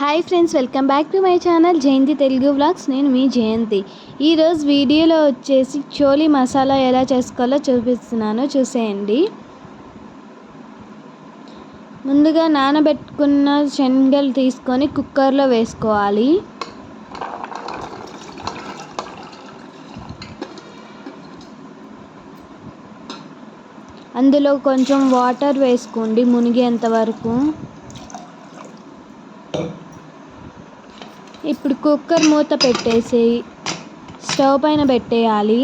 Hi friends welcome back to my channel Jayanthi Telugu vlogs నేను మీ జయంతి. ఈరోజు వీడియోలో వచ్చేసి చోలీ మసాలా ఎలా చేసుకోవాలో చూపిస్తున్నాను చూసేయండి. ముందుగా నానబెట్టుకున్న శనగలు తీసుకొని కుక్కర్లో వేసుకోవాలి. అందులో కొంచెం వాటర్ వేసుకోండి మునిగేంత వరకు. ఇప్పుడు కుక్కర్ మూత పెట్టేసి స్టవ్ పైన పెట్టేయాలి.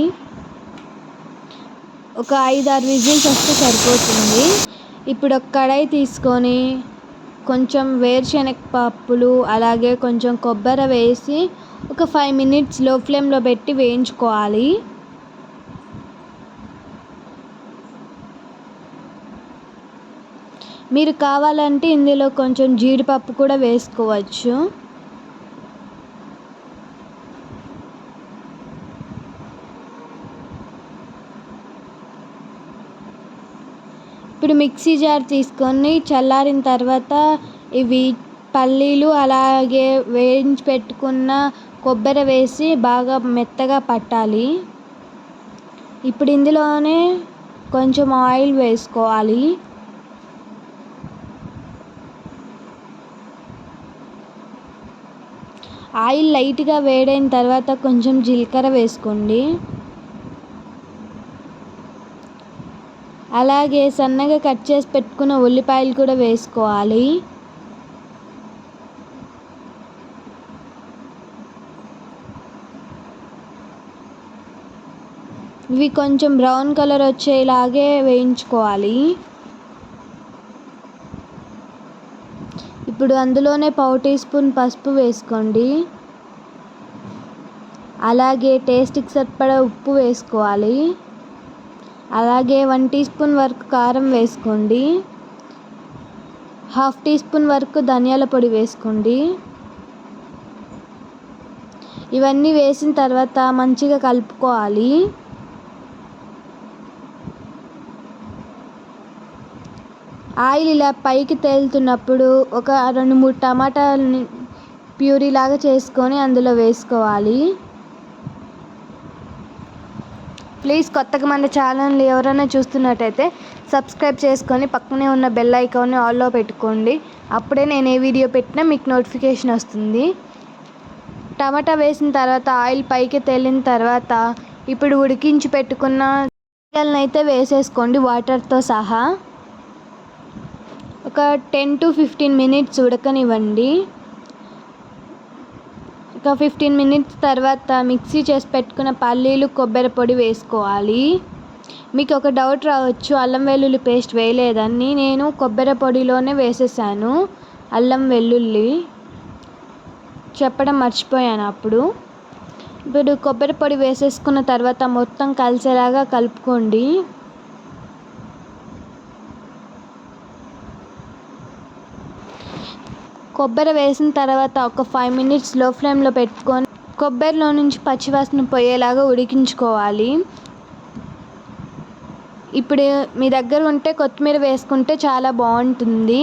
ఒక ఐదు ఆరు విజిల్స్ వస్తే సరిపోతుంది. ఇప్పుడు ఒక కడాయి తీసుకొని కొంచెం వేరుశనగ పప్పులు అలాగే కొంచెం కొబ్బరి వేసి ఒక ఫైవ్ మినిట్స్లో ఫ్లేమ్లో పెట్టి వేయించుకోవాలి. మీరు కావాలంటే ఇందులో కొంచెం జీడిపప్పు కూడా వేసుకోవచ్చు. ఇప్పుడు మిక్సీ జార్ తీసుకొని చల్లారిన తర్వాత ఇవి పల్లీలు అలాగే వేయించి పెట్టుకున్న కొబ్బరి వేసి బాగా మెత్తగా పట్టాలి. ఇప్పుడు ఇందులోనే కొంచెం ఆయిల్ వేసుకోవాలి. ఆయిల్ లైట్గా వేడైన తర్వాత కొంచెం జీలకర్ర వేసుకోండి. అలాగే సన్నగా కట్ చేసి పెట్టుకున్న ఉల్లిపాయలు కూడా వేసుకోవాలి. ఇవి కొంచెం బ్రౌన్ కలర్ వచ్చేలాగే వేయించుకోవాలి. ఇప్పుడు అందులోనే పావు టీ స్పూన్ పసుపు వేసుకోండి. అలాగే టేస్ట్కి సరిపడా ఉప్పు వేసుకోవాలి. అలాగే వన్ టీ స్పూన్ వరకు కారం వేసుకోండి. హాఫ్ టీ స్పూన్ వరకు ధనియాల పొడి వేసుకోండి. ఇవన్నీ వేసిన తర్వాత మంచిగా కలుపుకోవాలి. ఆయిల్ ఇలా పైకి తేలుతున్నప్పుడు ఒక రెండు మూడు టమాటాలని ప్యూరీ లాగా చేసుకొని అందులో వేసుకోవాలి. ప్లీజ్ కొత్తగా మన ఛానల్ ఎవరైనా చూస్తున్నట్టయితే సబ్స్క్రైబ్ చేసుకొని పక్కనే ఉన్న బెల్ ఐకాన్ని ఆల్లో పెట్టుకోండి. అప్పుడే నేను ఏ వీడియో పెట్టినా మీకు నోటిఫికేషన్ వస్తుంది. టమాటా వేసిన తర్వాత ఆయిల్ పైకి తేలిన తర్వాత ఇప్పుడు ఉడికించి పెట్టుకున్న అయితే వేసేసుకోండి వాటర్తో సహా. ఒక టెన్ టు ఫిఫ్టీన్ మినిట్స్ ఉడకనివ్వండి. ఒక ఫిఫ్టీన్ మినిట్స్ తర్వాత మిక్సీ చేసి పెట్టుకున్న పల్లీలు కొబ్బరి పొడి వేసుకోవాలి. మీకు ఒక డౌట్ రావచ్చు అల్లం వెల్లుల్లి పేస్ట్ వేయలేదని. నేను కొబ్బరి పొడిలోనే వేసేసాను అల్లం వెల్లుల్లి. చెప్పడం మర్చిపోయాను అప్పుడు. ఇప్పుడు కొబ్బరి పొడి వేసేసుకున్న తర్వాత మొత్తం కలిసేలాగా కలుపుకోండి. కొబ్బరి వేసిన తర్వాత ఒక ఫైవ్ మినిట్స్లో ఫ్లేమ్లో పెట్టుకొని కొబ్బరిలో నుంచి పచ్చివాసన పోయేలాగా ఉడికించుకోవాలి. ఇప్పుడు మీ దగ్గర ఉంటే కొత్తిమీర వేసుకుంటే చాలా బాగుంటుంది.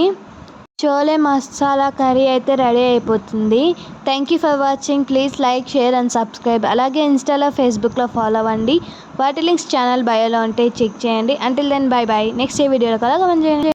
చోలే మసాలా కర్రీ అయితే రెడీ అయిపోతుంది. Thank you for watching please like share and subscribe అలాగే ఇన్స్టాలో ఫేస్బుక్లో ఫాలో అవ్వండి. వాటి లింక్స్ ఛానల్ బయోలో ఉంటే చెక్ చేయండి. Until then bye bye next a వీడియోలో కలగా చేయండి